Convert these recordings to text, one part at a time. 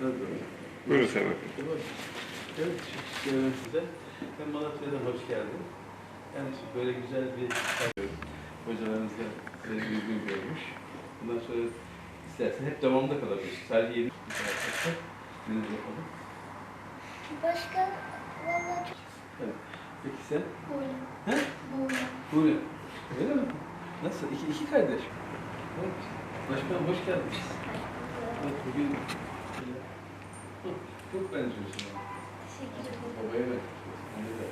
Buyurun Sayın Bakan. Evet, size. Ben Malatya'dan hoş geldin. Yani böyle güzel bir hocalarınız da e, uygun görmüş. Bundan sonra istersen hep devamında kalabilir. Sadece yeni bir arkadaşlar. Deniz yapalım. Başka valla çok Evet. Peki sen? boyun. He? Boyun. Buyurun. Öyle mi? Nasıl? İki, iki kardeş. Evet. Başkanım hoş geldiniz. Evet, bugün Hı, çok benziyorsun. Teşekkür ederim. Babaya benziyorsun. Anne de.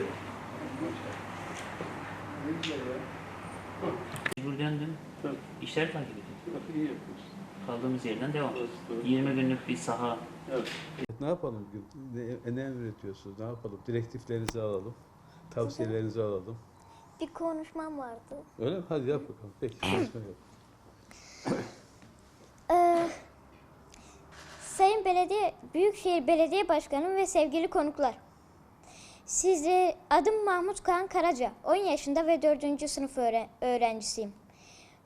Ne güzel ya. Mecbur döndüm. Tabii. İşler takip ediyorum. İyi yapıyorsun. Kaldığımız yerden devam. Doğru, doğru. 20 günlük bir saha. Evet. Ne yapalım? Ne, ne üretiyorsunuz? Ne yapalım? Direktiflerinizi alalım. Tavsiyelerinizi alalım. bir konuşmam vardı. Öyle mi? Hadi yap bakalım. Peki. konuşma yap. Ee, Sayın Belediye, Büyükşehir Belediye Başkanım ve sevgili konuklar. Size adım Mahmut Kaan Karaca. 10 yaşında ve 4. sınıf öğre- öğrencisiyim.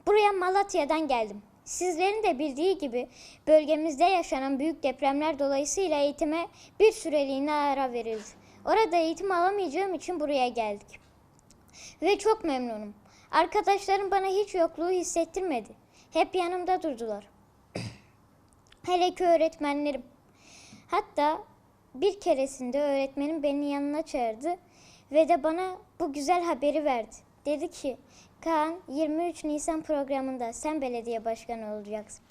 Buraya Malatya'dan geldim. Sizlerin de bildiği gibi bölgemizde yaşanan büyük depremler dolayısıyla eğitime bir süreliğine ara verildi. Orada eğitim alamayacağım için buraya geldik. Ve çok memnunum. Arkadaşlarım bana hiç yokluğu hissettirmedi. Hep yanımda durdular. Hele ki öğretmenlerim. Hatta bir keresinde öğretmenim beni yanına çağırdı ve de bana bu güzel haberi verdi. Dedi ki, Kaan 23 Nisan programında sen belediye başkanı olacaksın.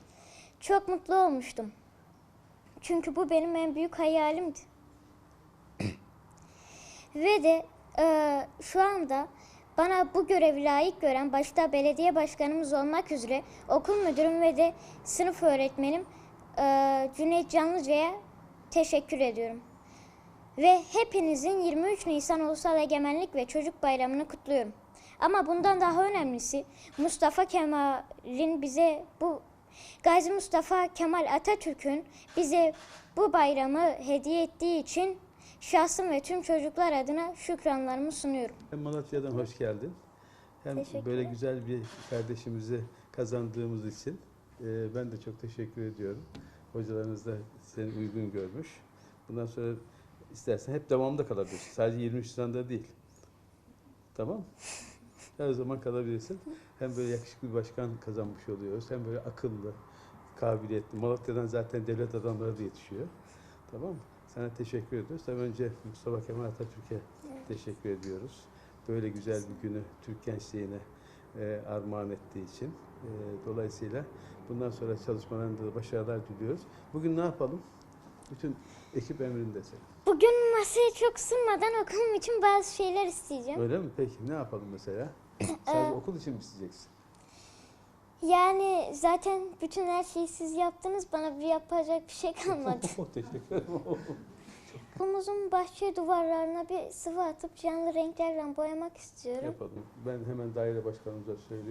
Çok mutlu olmuştum. Çünkü bu benim en büyük hayalimdi. ve de eee, şu anda bana bu görevi layık gören başta belediye başkanımız olmak üzere okul müdürüm ve de sınıf öğretmenim eee, Cüneyt Canlıca'ya teşekkür ediyorum. Ve hepinizin 23 Nisan Ulusal Egemenlik ve Çocuk Bayramı'nı kutluyorum. Ama bundan daha önemlisi Mustafa Kemal'in bize bu Gazi Mustafa Kemal Atatürk'ün bize bu bayramı hediye ettiği için şahsım ve tüm çocuklar adına şükranlarımı sunuyorum. Hem Malatya'dan hoş geldin. Hem böyle güzel bir kardeşimizi kazandığımız için e, ben de çok teşekkür ediyorum. Hocalarınız da seni uygun görmüş. Bundan sonra istersen hep devamında kalabilirsin. Sadece 23 Nisan'da değil. Tamam Her zaman kalabilirsin. Hem böyle yakışıklı bir başkan kazanmış oluyoruz. Hem böyle akıllı, kabiliyetli. Malatya'dan zaten devlet adamları da yetişiyor. Tamam mı? Sana teşekkür ediyoruz. Hem önce Mustafa Kemal Atatürk'e teşekkür ediyoruz. Böyle güzel bir günü Türk gençliğine e, armağan ettiği için. E, dolayısıyla bundan sonra çalışmalarında da başarılar diliyoruz. Bugün ne yapalım? Bütün ekip emrinde senin. Bugün masaya çok ısınmadan okulum için bazı şeyler isteyeceğim. Öyle mi? Peki ne yapalım mesela? Sadece okul için mi isteyeceksin? Yani zaten bütün her şeyi siz yaptınız. Bana bir yapacak bir şey kalmadı. teşekkür ederim. Okulumuzun bahçe duvarlarına bir sıvı atıp canlı renklerle boyamak istiyorum. Yapalım. Ben hemen daire başkanımıza söyleyeyim.